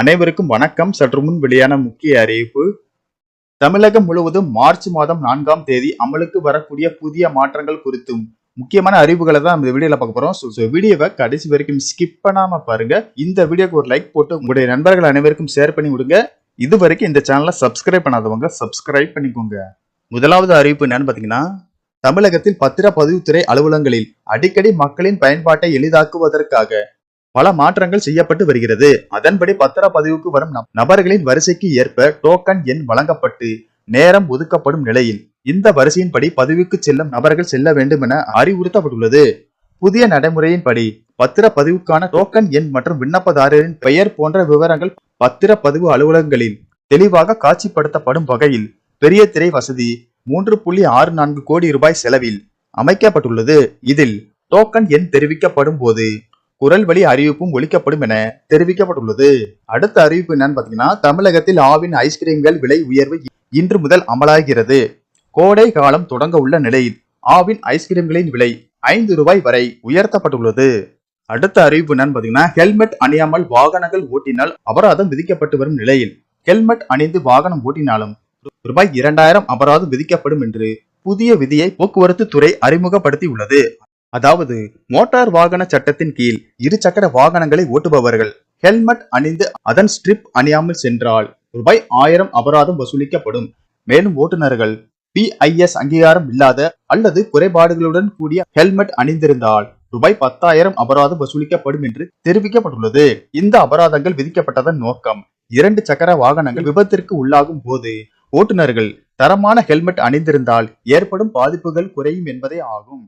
அனைவருக்கும் வணக்கம். சற்று முன் வெளியான முக்கிய அறிவிப்பு. தமிழகம் முழுவதும் மார்ச் மாதம் நான்காம் தேதி அமலுக்கு வரக்கூடிய புதிய மாற்றங்கள் குறித்தும் முக்கியமான அறிவுகளை தான் இந்த வீடியோல பார்க்க போறோம். ஸோ வீடியோவை கடைசி வரைக்கும் ஸ்கிப் பண்ணாம பாருங்க. இந்த வீடியோக்கு ஒரு லைக் போட்டு உங்களுடைய நண்பர்கள் அனைவருக்கும் ஷேர் பண்ணி விடுங்க. இது வரைக்கும் இந்த சேனலை சப்ஸ்கிரைப் பண்ணாதவங்க சப்ஸ்கிரைப் பண்ணிக்கோங்க. முதலாவது அறிவிப்பு என்னன்னு பாத்தீங்கன்னா தமிழகத்தில் பத்திர பதிவுத்துறை அலுவலகங்களில் அடிக்கடி மக்களின் பயன்பாட்டை எளிதாக்குவதற்காக பல மாற்றங்கள் செய்யப்பட்டு வருகிறது. அதன்படி பத்திரப்பதிவுக்கு வரும் நபர்களின் வரிசைக்கு ஏற்ப டோக்கன் எண் வழங்கப்பட்டு நேரம் ஒதுக்கப்படும் நிலையில் இந்த வரிசையின்படி பதிவுக்கு செல்லும் நபர்கள் செல்ல வேண்டும் என அறிவுறுத்தப்பட்டுள்ளது. புதிய நடைமுறையின்படி பத்திரப்பதிவுக்கான டோக்கன் எண் மற்றும் விண்ணப்பதாரரின் பெயர் போன்ற விவரங்கள் பத்திரப்பதிவு அலுவலகங்களில் தெளிவாக காட்சிப்படுத்தப்படும் வகையில் பெரிய திரை வசதி மூன்று புள்ளி ஆறு நான்கு கோடி ரூபாய் செலவில் அமைக்கப்பட்டுள்ளது. இதில் டோக்கன் எண் தெரிவிக்கப்படும் போது குரல் வழி அறிவிப்பும் ஒழிக்கப்படும் என தெரிவிக்கப்பட்டுள்ளது. அடுத்த அறிவிப்பு என்னன்னு பாத்தீங்கன்னா தமிழகத்தில் ஆவின் ஐஸ்கிரீம்கள் விலை உயர்வு இன்று முதல் அமலாகிறது. கோடை காலம் தொடங்க உள்ள நிலையில் ஆவின் ஐஸ்கிரீம்களின் விலை ஐந்து ரூபாய் வரை உயர்த்தப்பட்டுள்ளது. அடுத்த அறிவிப்பு என்னன்னு பாத்தீங்கன்னா ஹெல்மெட் அணியாமல் வாகனங்கள் ஓட்டினால் அபராதம் விதிக்கப்பட்டு வரும் நிலையில் ஹெல்மெட் அணிந்து வாகனம் ஓட்டினாலும் ரூபாய் இரண்டாயிரம் அபராதம் விதிக்கப்படும் என்று புதிய விதியை போக்குவரத்து துறை அறிமுகப்படுத்தி உள்ளது அதாவது மோட்டார் வாகன சட்டத்தின் கீழ் இருசக்கர வாகனங்களை ஓட்டுபவர்கள். ஹெல்மெட் அணிந்து அதன் ஸ்ட்ரிப் அணியாமல் சென்றால் ரூபாய் ஆயிரம் அபராதம் வசூலிக்கப்படும். மேலும் ஓட்டுநர்கள் பிஐஎஸ் அங்கீகாரம் இல்லாத அல்லது குறைபாடுகளுடன் கூடிய ஹெல்மெட் அணிந்திருந்தால் ரூபாய் பத்தாயிரம் அபராதம் வசூலிக்கப்படும் என்று தெரிவிக்கப்பட்டுள்ளது. இந்த அபராதங்கள் விதிக்கப்பட்டதன் நோக்கம் இரண்டு சக்கர வாகனங்கள் விபத்திற்கு உள்ளாகும் போது ஓட்டுநர்கள் தரமான ஹெல்மெட் அணிந்திருந்தால் ஏற்படும் பாதிப்புகள் குறையும் என்பதே ஆகும்.